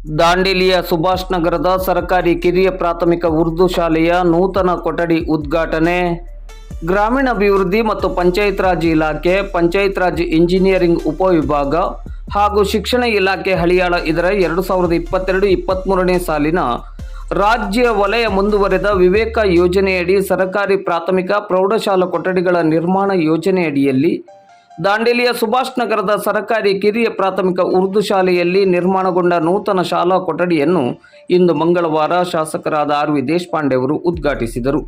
ದಾಂಡೇಲಿಯ ಸುಭಾಷ್ ನಗರದ ಸರ್ಕಾರಿ ಕಿರಿಯ ಪ್ರಾಥಮಿಕ ಉರ್ದು ಶಾಲೆಯ ನೂತನ ಕೊಠಡಿ ಉದ್ಘಾಟನೆ. ಗ್ರಾಮೀಣಾಭಿವೃದ್ಧಿ ಮತ್ತು ಪಂಚಾಯತ್ ರಾಜ್ ಇಲಾಖೆ ಪಂಚಾಯತ್ ರಾಜ್ ಇಂಜಿನಿಯರಿಂಗ್ ಉಪವಿಭಾಗ ಹಾಗೂ ಶಿಕ್ಷಣ ಇಲಾಖೆ ಹಳಿಯಾಳ ಇದರ ಎರಡು ಸಾವಿರದ ಇಪ್ಪತ್ತೆರಡು ಇಪ್ಪತ್ತ್ಮೂರನೇ ಸಾಲಿನ ರಾಜ್ಯ ವಲಯ ಮುಂದುವರೆದ ವಿವೇಕ ಯೋಜನೆಯಡಿ ಸರ್ಕಾರಿ ಪ್ರಾಥಮಿಕ ಪ್ರೌಢಶಾಲಾ ಕೊಠಡಿಗಳ ನಿರ್ಮಾಣ ಯೋಜನೆಯಡಿಯಲ್ಲಿ ದಾಂಡೇಲಿಯ ಸುಭಾಷ್ ನಗರದ ಸರ್ಕಾರಿ ಕಿರಿಯ ಪ್ರಾಥಮಿಕ ಉರ್ದು ಶಾಲೆಯಲ್ಲಿ ನಿರ್ಮಾಣಗೊಂಡ ನೂತನ ಶಾಲಾ ಕೊಠಡಿಯನ್ನು ಇಂದು ಮಂಗಳವಾರ ಶಾಸಕರಾದ ಆರ್ ವಿ ದೇಶಪಾಂಡೆ ಅವರು ಉದ್ಘಾಟಿಸಿದರು.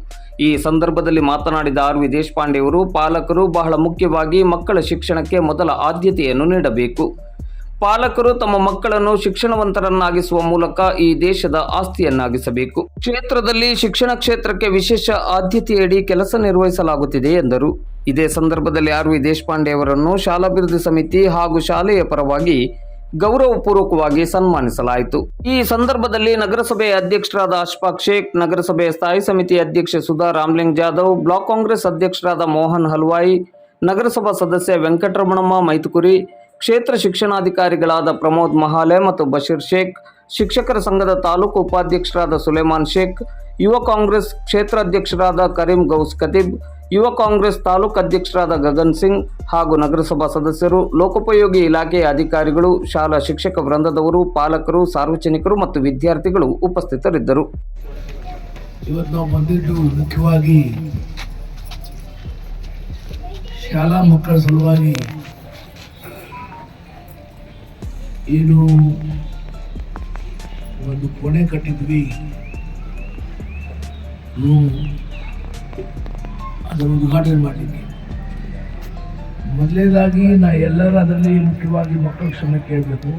ಈ ಸಂದರ್ಭದಲ್ಲಿ ಮಾತನಾಡಿದ ಆರ್ ವಿ ದೇಶಪಾಂಡೆ ಅವರು ಪಾಲಕರು ಬಹಳ ಮುಖ್ಯವಾಗಿ ಮಕ್ಕಳ ಶಿಕ್ಷಣಕ್ಕೆ ಮೊದಲ ಆದ್ಯತೆಯನ್ನು ನೀಡಬೇಕು. ಪಾಲಕರು ತಮ್ಮ ಮಕ್ಕಳನ್ನು ಶಿಕ್ಷಣವಂತರನ್ನಾಗಿಸುವ ಮೂಲಕ ಈ ದೇಶದ ಆಸ್ತಿಯನ್ನಾಗಿಸಬೇಕು. ಕ್ಷೇತ್ರದಲ್ಲಿ ಶಿಕ್ಷಣ ಕ್ಷೇತ್ರಕ್ಕೆ ವಿಶೇಷ ಆದ್ಯತೆಯಡಿ ಕೆಲಸ ನಿರ್ವಹಿಸಲಾಗುತ್ತಿದೆ ಎಂದರು. ಇದೇ ಸಂದರ್ಭದಲ್ಲಿ ಆರ್ ವಿ ದೇಶಪಾಂಡೆ ಅವರನ್ನು ಶಾಲಾಭಿವೃದ್ಧಿ ಸಮಿತಿ ಹಾಗೂ ಶಾಲೆಯ ಪರವಾಗಿ ಗೌರವಪೂರ್ವಕವಾಗಿ ಸನ್ಮಾನಿಸಲಾಯಿತು. ಈ ಸಂದರ್ಭದಲ್ಲಿ ನಗರಸಭೆಯ ಅಧ್ಯಕ್ಷರಾದ ಅಶ್ಫಾಕ್ ಶೇಖ್, ನಗರಸಭೆಯ ಸ್ಥಾಯಿ ಸಮಿತಿ ಅಧ್ಯಕ್ಷೆ ಸುಧಾ ರಾಮ್ಲಿಂಗ್ ಜಾಧವ್, ಬ್ಲಾಕ್ ಕಾಂಗ್ರೆಸ್ ಅಧ್ಯಕ್ಷರಾದ ಮೋಹನ್ ಹಲ್ವಾಯಿ, ನಗರಸಭಾ ಸದಸ್ಯ ವೆಂಕಟರಮಣಮ್ಮ ಮೈತುಕುರಿ, ಕ್ಷೇತ್ರ ಶಿಕ್ಷಣಾಧಿಕಾರಿಗಳಾದ ಪ್ರಮೋದ್ ಮಹಾಲೆ ಮತ್ತು ಬಶೀರ್ ಶೇಖ್, ಶಿಕ್ಷಕರ ಸಂಘದ ತಾಲೂಕು ಉಪಾಧ್ಯಕ್ಷರಾದ ಸುಲೇಮಾನ್ ಶೇಖ್, ಯುವ ಕಾಂಗ್ರೆಸ್ ಕ್ಷೇತ್ರಾಧ್ಯಕ್ಷರಾದ ಕರೀಂ ಗೌಸ್ ಖತೀಬ್ ಯುವ ಕಾಂಗ್ರೆಸ್ ತಾಲೂಕು ಅಧ್ಯಕ್ಷರಾದ ಗಗನ್ ಸಿಂಗ್ ಹಾಗೂ ನಗರಸಭಾ ಸದಸ್ಯರು, ಲೋಕೋಪಯೋಗಿ ಇಲಾಖೆಯ ಅಧಿಕಾರಿಗಳು, ಶಾಲಾ ಶಿಕ್ಷಕ ವೃಂದದವರು, ಪಾಲಕರು, ಸಾರ್ವಜನಿಕರು ಮತ್ತು ವಿದ್ಯಾರ್ಥಿಗಳು ಉಪಸ್ಥಿತರಿದ್ದರು. ಇವತ್ತು ನಾವು ಬಂದಿದ್ದು ಮುಖ್ಯವಾಗಿ ಶಾಲಾ ಮಕ್ಕಳ ಸಲುವಾಗಿ ಏನು ಒಂದು ಕೊನೆ ಕಟ್ಟಿದ್ವಿ. ಅದನ್ನು ಉದ್ಘಾಟನೆ ಮಾಡಿದ್ದೀನಿ ಮೊದಲನೇದಾಗಿ ನಾ ಎಲ್ಲರೂ ಅದರಲ್ಲಿ ಮುಖ್ಯವಾಗಿ ಮಕ್ಕಳ ಕ್ಷಮೆ ಕೇಳಬೇಕು.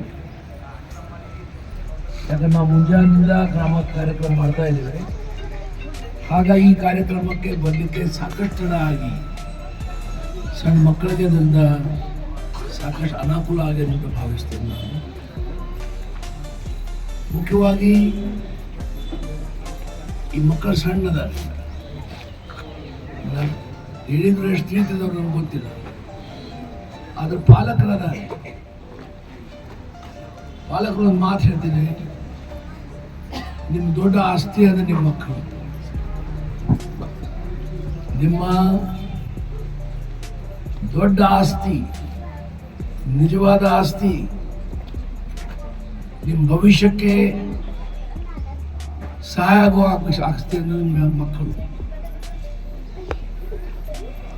ಯಾಕಂದ್ರೆ ನಾವು ಮುಂಜಾನಿಂದ ಗ್ರಾಮ ಕಾರ್ಯಕ್ರಮ ಮಾಡ್ತಾ ಇದ್ದೇವೆ. ಹಾಗಾಗಿ ಈ ಕಾರ್ಯಕ್ರಮಕ್ಕೆ ಬರಲಿಕ್ಕೆ ಸಾಕಷ್ಟು ಜನ ಆಗಿ ಸಣ್ಣ ಮಕ್ಕಳಿಗೆ ಅದರಿಂದ ಸಾಕಷ್ಟು ಅನಾಕೂಲ ಆಗಿದೆ ಅಂತ ಭಾವಿಸ್ತೇನೆ ನಾನು. ಮುಖ್ಯವಾಗಿ ಈ ಮಕ್ಕಳು ಸಣ್ಣದ ಹೇಳಿದ್ರು ಎಷ್ಟು ತಿಳಿತಿದ್ದವ್ರು ನಮ್ಗೆ ಗೊತ್ತಿಲ್ಲ. ಆದ್ರೆ ಪಾಲಕರದ ಪಾಲಕರು ಒಂದು ಮಾತು ಹೇಳ್ತೀನಿ. ನಿಮ್ಮ ದೊಡ್ಡ ಆಸ್ತಿ ಅಂದ್ರೆ ನಿಮ್ಮ ಮಕ್ಕಳು. ನಿಮ್ಮ ದೊಡ್ಡ ಆಸ್ತಿ, ನಿಜವಾದ ಆಸ್ತಿ ನಿಮ್ಮ ಭವಿಷ್ಯಕ್ಕೆ ಸಹಾಯ ಆಗುವ ಆಸ್ತಿ ಅಂದ್ರೆ ನಿಮ್ಮ ಮಕ್ಕಳು.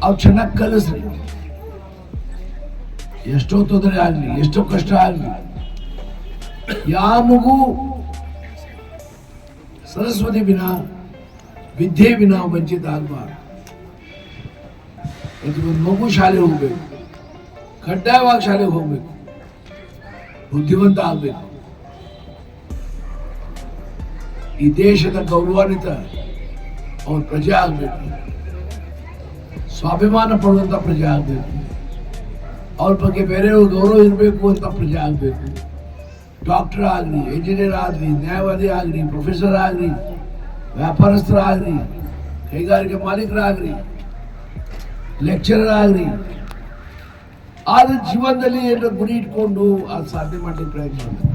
ಅವು ಚೆನ್ನಾಗಿ ಕಲಿಸ್ರಿ ಎಷ್ಟೋ ತೊಂದರೆ ಆಗಲಿ ಎಷ್ಟೋ ಕಷ್ಟ ಆಗಲಿ ಯಾವ ಮಗು ಸರಸ್ವತಿ ವಿನ ವಿದ್ಯೆ ವಿನ ವಂಚಿತ ಆಗಬಾರ್ದು ಒಂದು ಮಗು ಶಾಲೆ ಹೋಗ್ಬೇಕು ಕಡ್ಡಾಯವಾಗಿ ಶಾಲೆಗೆ ಹೋಗ್ಬೇಕು ಬುದ್ಧಿವಂತ ಆಗಬೇಕು ಈ ದೇಶದ ಗೌರವಾನ್ವಿತ ಅವ್ರ ಪ್ರಜೆ ಆಗಬೇಕು ಸ್ವಾಭಿಮಾನ ಪಡುವಂಥ ಪ್ರಜೆ ಆಗಬೇಕು. ಅವ್ರ ಬಗ್ಗೆ ಬೇರೆಯವ್ರ ಗೌರವ ಇರಬೇಕು ಅಂತ ಪ್ರಜೆ ಆಗಬೇಕು. ಡಾಕ್ಟರ್ ಆಗಲಿ ಇಂಜಿನಿಯರ್ ಆಗಲಿ, ನ್ಯಾಯವಾದಿ ಆಗಲಿ ಪ್ರೊಫೆಸರ್ ಆಗಲಿ ವ್ಯಾಪಾರಸ್ಥರಾಗಲಿ ಕೈಗಾರಿಕೆ ಮಾಲೀಕರಾಗಲಿ ಲೆಕ್ಚರರ್ ಆಗಲಿ, ಆದರೆ ಜೀವನದಲ್ಲಿ ಏನೋ ಗುರಿ ಇಟ್ಕೊಂಡು ಅದು ಸಾಧನೆ ಮಾಡಲಿಕ್ಕೆ ಪ್ರಯತ್ನ ಮಾಡಬೇಕು